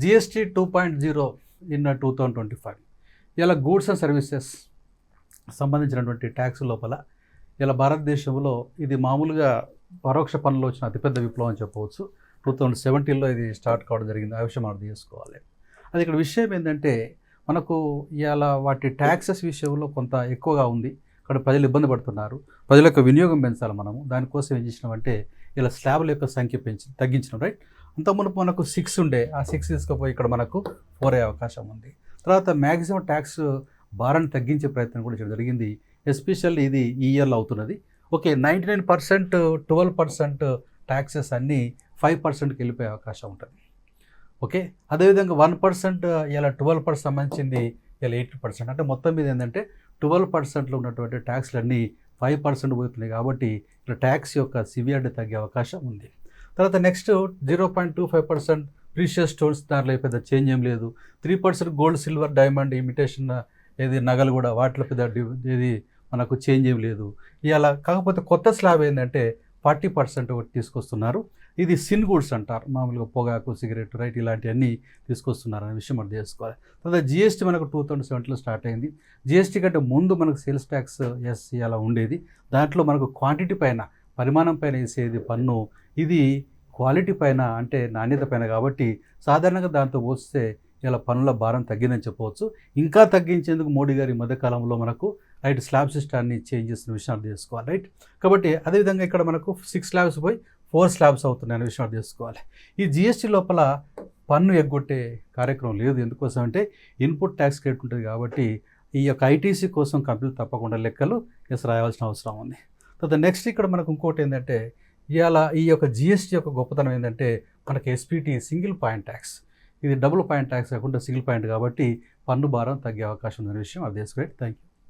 GST two point zero in two thousand twenty five ఇలా goods and services సంబంధించినటువంటి tax లోపల ఇలా భారతదేశంలో ఇది మామూలుగా పరోక్ష పనులు వచ్చిన అతిపెద్ద విప్లవం అని చెప్పవచ్చు. టూ థౌజండ్ సెవెంటీన్లో ఇది స్టార్ట్ కావడం జరిగింది. ఆ విషయం మనం చేసుకోవాలి అది ఇక్కడ విషయం ఏంటంటే మనకు ఇలా వాటి ట్యాక్సెస్ విషయంలో కొంత ఎక్కువగా ఉంది. ఇక్కడ ప్రజలు ఇబ్బంది పడుతున్నారు. ప్రజల యొక్క వినియోగం పెంచాలి మనము. దానికోసం ఏం చేసినామంటే ఇలా స్లాబ్ల యొక్క సంఖ్య పెంచి తగ్గించడం రైట్ అంత మునుపు మనకు సిక్స్ ఉండే ఆ సిక్స్ తీసుకుపోయి ఇక్కడ మనకు ఫోర్ అయ్యే అవకాశం ఉంది. తర్వాత మ్యాక్సిమం ట్యాక్స్ భారాన్ని తగ్గించే ప్రయత్నం కూడా చేయడం జరిగింది. ఎస్పెషల్లీ ఇది ఈ ఇయర్లో అవుతున్నది. Okay ninety nine percent twelve percent taxes అన్నీ ఫైవ్ పర్సెంట్కి వెళ్ళిపోయే అవకాశం ఉంటుంది. ఓకే అదేవిధంగా వన్ పర్సెంట్ ఇలా ట్వెల్వ్ పర్సెంట్ సంబంధించింది ఇలా ఎయిటీ పర్సెంట్ అంటే మొత్తం మీద ఏంటంటే ట్వెల్వ్ పర్సెంట్లో ఉన్నటువంటి ట్యాక్స్లు అన్నీ ఫైవ్ పర్సెంట్ పోతున్నాయి కాబట్టి ఇలా ట్యాక్స్ యొక్క సివియారిటీ తగ్గే అవకాశం ఉంది. తర్వాత next zero point two five percent precious stones దాంట్లో పెద్ద చేంజ్ ఏం లేదు. Three percent gold silver diamond imitation ఏది నగలు కూడా వాటిలో పెద్ద డి- ఇది మనకు చేంజ్ ఏం లేదు. ఇలా కాకపోతే కొత్త స్లాబ్ ఏంటంటే ఫార్టీ పర్సెంట్ ఒకటి తీసుకొస్తున్నారు. ఇది సిన్ గూడ్స్ అంటారు. మామూలుగా పొగాకు సిగరెట్ రైట్ ఇలాంటివన్నీ తీసుకొస్తున్నారు అనే విషయం మనం తెలుసుకోవాలి. తర్వాత జిఎస్టీ మనకు టూ థౌజండ్ సెవెంటీలో స్టార్ట్ అయింది. జిఎస్టీ కంటే ముందు మనకు సేల్స్ ట్యాక్స్ ఎస్ అలా ఉండేది. దాంట్లో మనకు క్వాంటిటీ పైన పరిమాణం పైన వేసేది పన్ను. ఇది క్వాలిటీ పైన అంటే నాణ్యత పైన కాబట్టి సాధారణంగా దాంతో పోస్తే ఇలా పన్నుల భారం తగ్గిందని చెప్పవచ్చు. ఇంకా తగ్గించేందుకు మోడీ గారి మధ్యకాలంలో మనకు రైట్ స్లాబ్ సిస్టాన్ని చేంజ్ చేసిన విషయం అర్థం చేసుకోవాలి రైట్? కాబట్టి అదేవిధంగా ఇక్కడ మనకు సిక్స్ స్లాబ్స్ పోయి ఫోర్ స్లాబ్స్ అవుతున్నాయి అనే విషయాలు చేసుకోవాలి. ఈ జిఎస్టీ లోపల పన్ను ఎగ్గొట్టే కార్యక్రమం లేదు. ఎందుకోసం అంటే ఇన్పుట్ ట్యాక్స్ క్రెడిట్ ఉంటుంది కాబట్టి ఈ యొక్క ఐటీసీ కోసం కంపెనీలు తప్పకుండా లెక్కలు ఎస్ రాయాల్సిన అవసరం ఉంది. తర్వాత నెక్స్ట్ ఇక్కడ మనకు ఇంకోటి ఏంటంటే ఇవాళ ఈ యొక్క జిఎస్టీ యొక్క గొప్పతనం ఏంటంటే మనకి ఎస్పీటీ సింగిల్ పాయింట్ ట్యాక్స్ ఇది డబుల్ పాయింట్ ట్యాక్స్ కాకుండా సింగిల్ పాయింట్ కాబట్టి పన్ను భారం తగ్గే అవకాశం ఉందనే విషయం అది తెలుసుకోండి థ్యాంక్ యూ